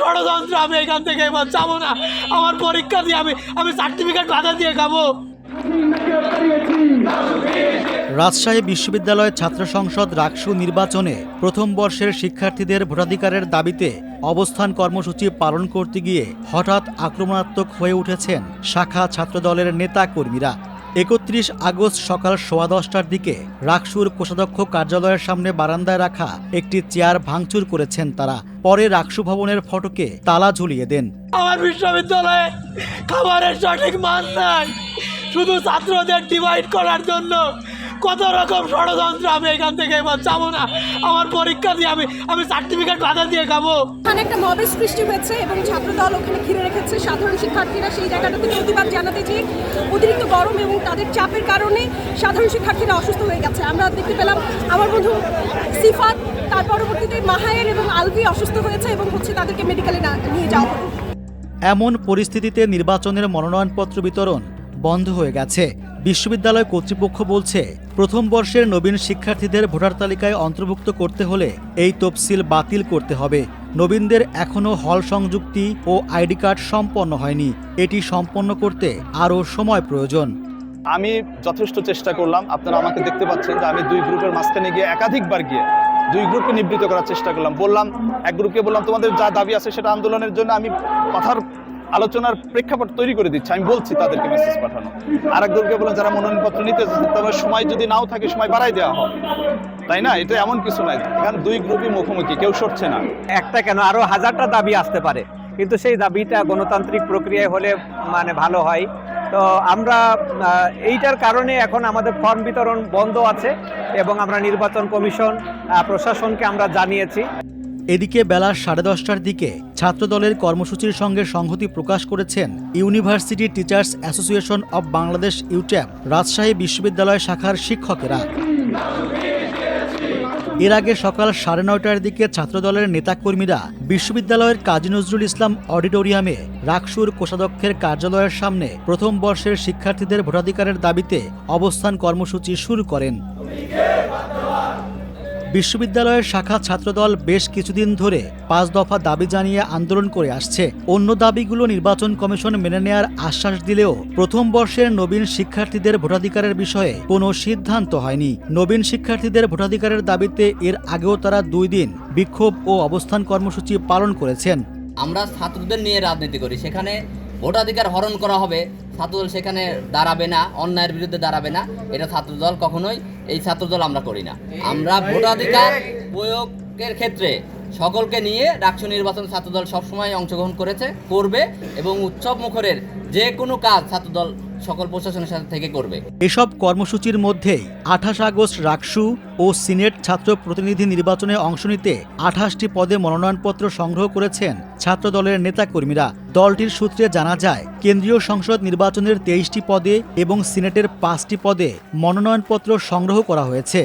ষড়যন্ত্র আমি এখান থেকে এবার যাব না। আমার পরীক্ষা দিয়ে আমি আমি সার্টিফিকেট বাধা দিয়ে খাব। রাজশাহী বিশ্ববিদ্যালয় ছাত্র সংসদ রাকসু নির্বাচনে প্রথম বর্ষের শিক্ষার্থীদের ভোটাধিকারের দাবিতে অবস্থান কর্মসূচি পালন করতে গিয়ে হঠাৎ আক্রমণাত্মক হয়ে উঠেছেন শাখা ছাত্রদলের নেতা কর্মীরা। একত্রিশ আগস্ট সকাল সোয়া দশটার দিকে রাকসুর কোষাধ্যক্ষ কার্যালয়ের সামনে বারান্দায় রাখা একটি চেয়ার ভাঙচুর করেছেন তারা। পরে রাকসু ভবনের ফটকে তালা ঝুলিয়ে দেন। আমার বিশ্ববিদ্যালয়ে খাবারের সঠিক মান নাই। শুধু ছাত্রদের ডিভাইড করার জন্য কত রকম ষড়যন্ত্র আমি এখান থেকে এবার যাব না। আমার পরীক্ষা দিয়ে আমি আমি সার্টিফিকেট বাধা দিয়ে খাব। ওখানে একটা মবের সৃষ্টি হয়েছে এবং ছাত্রদল ওখানে ঘিরে রেখেছে। সাধারণ শিক্ষার্থীরা সেই জায়গাটাতে প্রতিবাদ জানাতে যে অতিরিক্ত গরম এবং তাদের চাপের কারণে সাধারণ শিক্ষার্থীরা অসুস্থ হয়ে গেছে। আমরা দেখতে পেলাম আমার বন্ধু সিফাত তার পরবর্তীতে মাহায়ের এবং আলভি অসুস্থ হয়েছে এবং হচ্ছে তাদেরকে মেডিকেলে নিয়ে যাওয়া হলো। এমন পরিস্থিতিতে নির্বাচনের মনোনয়নপত্র বিতরণ বন্ধ হয়ে গেছে। বিশ্ববিদ্যালয় কর্তৃপক্ষ বলছে, প্রথম বর্ষের নবীন শিক্ষার্থীদের ভোটার তালিকায় অন্তর্ভুক্ত করতে হলে এই তফসিল বাতিল করতে হবে। নবীনদের এখনও হল সংযুক্তি ও আইডি কার্ড সম্পন্ন হয়নি। এটি সম্পন্ন করতে আরও সময় প্রয়োজন। আমি যথেষ্ট চেষ্টা করলাম। আপনারা আমাকে দেখতে পাচ্ছেন যে আমি দুই গ্রুপের মাঝখানে গিয়ে একাধিকবার গিয়ে দুই গ্রুপকে নিবৃত করার চেষ্টা করলাম। বললাম, এক গ্রুপকে বললাম, তোমাদের যা দাবি আছে সেটা আন্দোলনের জন্য আমি কথার আলোচনার প্রেক্ষাপট তৈরি করে দিচ্ছি। আমি বলছি তাদেরকে মেসেজ পাঠানো। আর এক গ্রুপকে বললাম যারা মনোনয়নপত্র নিতে চাচ্ছে, তবে সময় যদি নাও থাকে সময় বাড়াই দেওয়া হয়। তাই না? এটা এমন কিছু নাই। এখানে দুই গ্রুপই মুখোমুখি কেউ সরছে না। একটা কেন? আরও হাজারটা দাবি আসতে পারে। কিন্তু সেই দাবিটা গণতান্ত্রিক প্রক্রিয়ায় হলে মানে ভালো হয়। তো আমরা এইটার কারণে এখন আমাদের ফর্ম বিতরণ বন্ধ আছে এবং আমরা নির্বাচন কমিশন প্রশাসনকে আমরা জানিয়েছি। এদিকে বেলা সাড়ে দশটার দিকে ছাত্রদলের কর্মসূচির সঙ্গে সংহতি প্রকাশ করেছেন university teachers association of Bangladesh UTAB Rajshahi বিশ্ববিদ্যালয় শাখার শিক্ষকেরা। এর আগে সকাল সাড়ে নয়টার দিকে ছাত্রদলের নেতাকর্মীরা বিশ্ববিদ্যালয়ের কাজী নজরুল ইসলাম অডিটোরিয়ামে রাকসুর কোষাধ্যক্ষের কার্যালয়ের সামনে প্রথম বর্ষের শিক্ষার্থীদের ভোটাধিকারের দাবিতে অবস্থান কর্মসূচি শুরু করেন। বিশ্ববিদ্যালয়ের শাখা ছাত্রদল বেশ কিছুদিন ধরে পাঁচ দফা দাবি জানিয়ে আন্দোলন করে আসছে। অন্য দাবিগুলো নির্বাচন কমিশন মেনে নেয়ার আশ্বাস দিলেও প্রথম বর্ষের নবীন শিক্ষার্থীদের ভোটাধিকারের বিষয়ে কোনো সিদ্ধান্ত হয়নি। নবীন শিক্ষার্থীদের ভোটাধিকারের দাবিতে এর আগেও তারা দুই দিন বিক্ষোভ ও অবস্থান কর্মসূচি পালন করেছেন। আমরা ছাত্রদের নিয়ে রাজনীতি করি। সেখানে ভোটাধিকার হরণ করা হবে। ছাত্রদল সেখানে দাঁড়াবে না, অন্যায়ের বিরুদ্ধে দাঁড়াবে না। এটা ছাত্রদল কখনোই, এই ছাত্রদল আমরা করি না। আমরা ভোটাধিকার প্রয়োগের ক্ষেত্রে সকলকে নিয়ে ডাকসু নির্বাচন ছাত্রদল সবসময় অংশগ্রহণ করেছে, করবে এবং উৎসব মুখরের যে কোনো কাজ ছাত্রদল সকল প্রশাসনের সাথে থেকে করবে। এসব কর্মসূচির মধ্যেই আঠাশ আগস্ট রাকসু ও সিনেট ছাত্র প্রতিনিধি নির্বাচনে অংশ নিতে আঠাশটি পদে মনোনয়নপত্র সংগ্রহ করেছেন ছাত্র দলের নেতাকর্মীরা। দলটির সূত্রে জানা যায়, কেন্দ্রীয় সংসদ নির্বাচনের তেইশটি পদে এবং সিনেটের পাঁচটি পদে মনোনয়নপত্র সংগ্রহ করা হয়েছে।